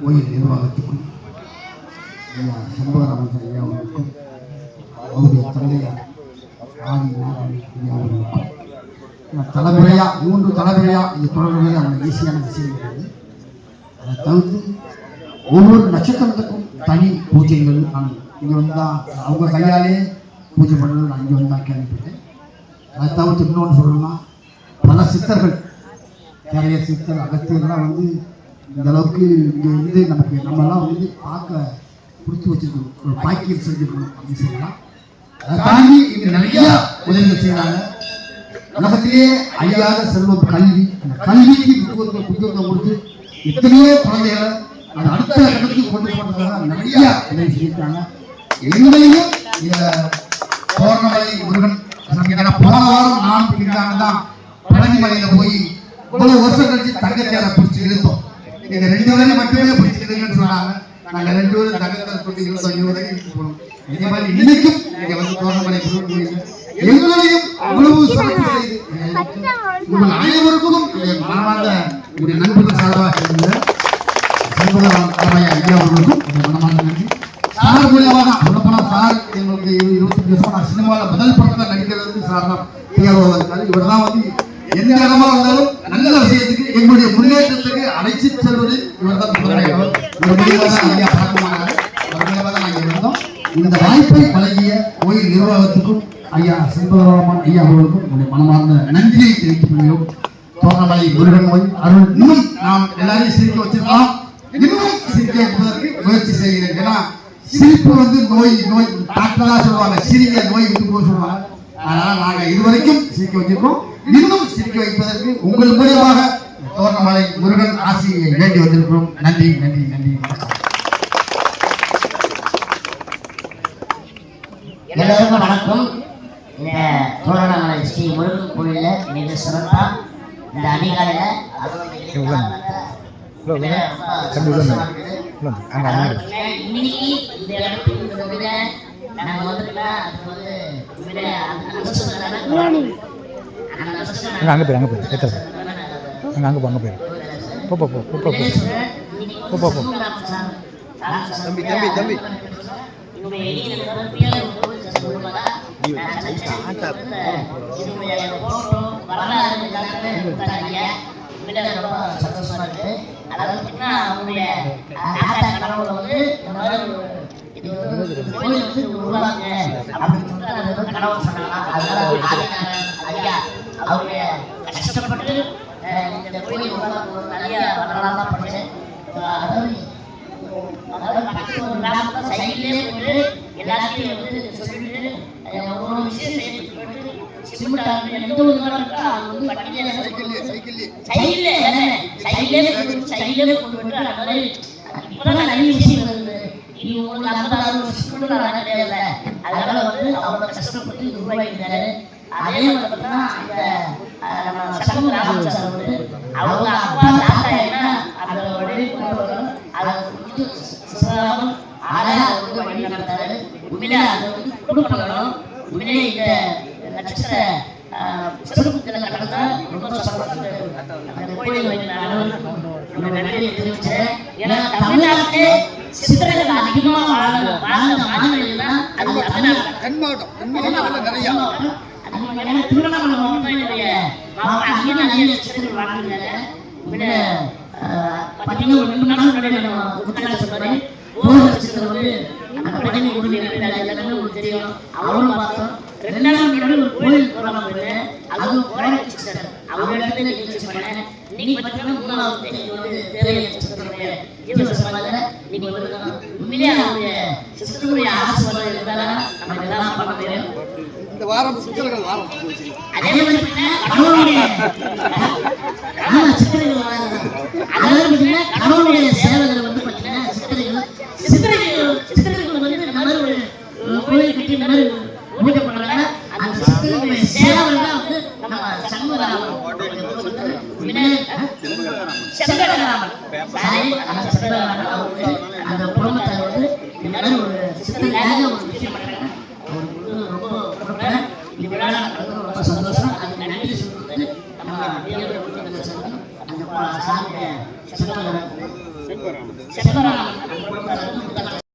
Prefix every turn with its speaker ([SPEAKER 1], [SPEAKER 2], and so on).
[SPEAKER 1] கோயில் நிர்வாகத்துக்கும் ஐயா சண்முகராமன் ஐயா அவர்களுக்கும் அவருடைய தந்தையார் ஆதி நாராயணன் ஐயா அவர்களுக்கும் நான் தலைமுறையா மூன்று தலைமுறையா இது தொடர்புடைய அவங்க ஈஸியான விஷயம் கிடையாது அதை தவிர்த்து ஒவ்வொரு நட்சத்திரத்துக்கும் தனி பூஜைகள் நான் இங்கே வந்தால் அவங்க கையாலே பூஜை பண்ணது நான் இங்கே வந்தால் கேள்விப்பட்டேன். அதை தவிர்த்து இன்னொன்று சொல்லணும்னா பல சித்தர்கள் நிறைய சித்தர் அகத்தியர்லாம் வந்து இந்த அளவுக்கு இங்கே வந்து நமக்கு நம்மலாம் வந்து பார்க்க பிடிச்சி வச்சிருக்கணும் ஒரு பாக்கியம் செஞ்சுருக்கணும் அப்படின்னு சொல்லலாம். அதை தாண்டி இங்கே நிறைய உதவிகள் செய்கிறாங்க உலகத்திலே அழியாத செல்வம் கல்வி. அந்த கல்விக்கு முக்கியத்துவம் முக்கியத்துவம் கொடுத்து எத்தனையோ குழந்தைகளை அது அடுத்த இடத்துக்கு கொண்டு போனதாக நிறைய உதவி செஞ்சிருக்காங்க. எங்களையும் இந்த பௌர்ணமலை முருகன் ஏன்னா போன வாரம் நான் பிடிக்காம தான் பழனிமலையில போய் இவ்வளவு வருஷம் கழிச்சு தங்கத்தேரை பிடிச்சி இழுத்தோம். நீங்க ரெண்டு பேரும் மட்டுமே பிடிச்சிருக்கீங்கன்னு சொன்னாங்க. நாங்க ரெண்டு பேரும் தங்கத்தை பிடிச்சி இழுத்தோம் இருபது வரைக்கும் போனோம். இதே மாதிரி இன்னைக்கும் நீங்க வந்து முருகன் கோயில் எங்களையும் அவ்வளவு சிறப்பு செய்து உங்கள் அனைவருக்கும் மனமார்ந்த உங்களுடைய நண்பர்கள் சார்பாக இருந்த ஐயா அவர்களுக்கும் என்னுடைய மனமார்ந்த நன்றி. சார் மூலியமாக தான் சொல்லப்போனா சார் எங்களுக்கு இருபத்தஞ்சு வருஷம் நான் சினிமாவில் முதல் படத்தில் நடிக்கிறது சார் தான் இவர் தான் வந்து எந்த இடமா இருந்தாலும் நல்ல விஷயத்துக்கு எங்களுடைய முன்னேற்றத்துக்கு அழைச்சி செல்வது இவர் தான் ஐயா பழக்கமானார் தான் நாங்கள் இருந்தோம் இந்த வாய்ப்பை வழங்கிய கோயில் நிர்வாகத்துக்கும் ஐயா செல்வராமன் ஐயா அவர்களுக்கும் உங்களுடைய மனமார்ந்த நன்றியை தெரிவித்துக் கொள்கிறோம். தோரணமலை முருகன் நோய் அருள். இன்னும் நாம் எல்லாரையும் சிரிக்க வச்சிருக்கலாம். இன்னும் சிரிக்க வைப்பதற்கு முயற்சி செய்கிறேன். ஏன்னா சிரிப்பு வந்து நோய் நோய். டாக்டரா சொல்லுவாங்க சிரிக்க நோய் விட்டு போக சொல்லுவாங்க. அதனால நாங்க இதுவரைக்கும் சிரிக்க வச்சிருக்கோம். இன்னும் சிரிக்க வைப்பதற்கு உங்கள் மூலியமாக தோரணமலை முருகன் ஆசியை வேண்டி வந்திருக்கிறோம். நன்றி நன்றி நன்றி. வணக்கம்.
[SPEAKER 2] எல்லாருக்கும் வணக்கம். இந்த தோரணமலை ஸ்ரீ முருகன் கோயிலில் மிக சிறப்பா இந்த. அதாவது இன்னைக்கு இந்த இடத்துக்கு இந்த விட அது வந்து விட அந்த
[SPEAKER 3] அங்கே அங்கே போயிரு அங்கே போயிரு. எத்தனை அங்கே அங்கே போ அங்கே போயிரு போ போ போ. போ போ.
[SPEAKER 2] தம்பி தம்பி தம்பி. ரொம்ப சந்தோஷமா இருக்கு அதாவது பார்த்தீங்கன்னா அவங்களுடைய ஆட்டா கனவுல வந்து இந்த மாதிரி உருவாங்க அப்படின்னு சொல்லிட்டு கனவு சொன்னாங்க அதனால அவருடைய கஷ்டப்பட்டு அஹ், இந்த கோயில் உருவாக்குவது நிறைய அதாவது அதாவது ஒரு கிராமத்துல எல்லாத்தையும் வந்து சொல்லிட்டு ஒரு விஷயம் செய்துட்டு போயிட்டு சிமெண்ட் ஆகுது, எந்த ஒரு இடம் இருக்கோ அது வந்து வண்டியில சைக்கிளே சைக்கிளே சைக்கிளே கொண்டு போயிட்டு அந்த மாதிரி இப்பதான் நிறைய விஷயம் வருது உங்களுக்கு வருஷத்துக்கு நான் கிடையாது அதனால வந்து அவ்வளோ கஷ்டப்பட்டு உருவாக்கிட்டாரு. அதே மாதிரி பார்த்தீங்கன்னா அஹ், நம்ம சண்முக ராமன் சார் வந்து அவங்க அப்பா தாத்தா என்ன? அந்த வரோம் அதை அழகா அதை வந்து வழி நடத்தாரு உண்மையிலே அது வந்து குடும்பங்களும் உண்மையிலே இந்த நட்சத்திர சிறப்புகளை கடந்தா ரொம்ப அந்த கோயில் தெரிவிச்சேன் ஏன்னா சித்திரங்கள் அதிகமாக வாழ்ந்த வாழ்ந்த மாநிலம்னா அது தமிழ்நாடு.
[SPEAKER 1] தென் மாவட்டம் தென் மாவட்டத்தில் நிறைய.
[SPEAKER 2] ஏன்னா திருவண்ணாமலை அங்கே நிறைய பார்த்தீங்கன்னா ஒரு ரெண்டு முன்னாடி வந்து அந்த எல்லாமே உங்களுக்கு தெரியும். அவரும் பார்த்தோம். ரெண்டு நாள் முன்னாடி ஒரு கோயில் அதுவும் கோரங்க சித்தர் அவங்க இடத்துல நிகழ்ச்சி பண்ணேன் இன்னைக்கு பார்த்தீங்கன்னா மூணாவது வந்து உண்மையிலேயே அவருடைய சித்தருடைய ஆசீர்வாதம் இருந்தாலும் நம்ம இதெல்லாம் பண்ண முடியும்.
[SPEAKER 1] இந்த வாரம் சித்தர்கள் வாரம்
[SPEAKER 2] அதே மாதிரி கடவுளுடைய ஆமா. அதாவது பார்த்தீங்கன்னா கடவுளுடைய சேவைகள் வந்து பார்த்தீங்கன்னா சித்திரைகள் சித்திரைகள் சித்திரைகள் வந்து இந்த மாதிரி ஒரு ஒரு கோயில் கட்டி இந்த மாதிரி பூஜை பண்றாங்க அந்த சித்திரைகளுடைய சேவைகள் தான் வந்து நம்ம சண்முகராமன் செம்பகராமன் சாரி அந்த செம்பகராமன் அவர் வந்து அந்த குடும்பத்தார் வந்து இந்த மாதிரி ஒரு ஒரு விஷயம் அவருக்கு வந்து ரொம்ப கொடுப்பேன் ரொம்ப சந்தோஷம் நன்றி நம்ம தேவரை அந்த சாமியை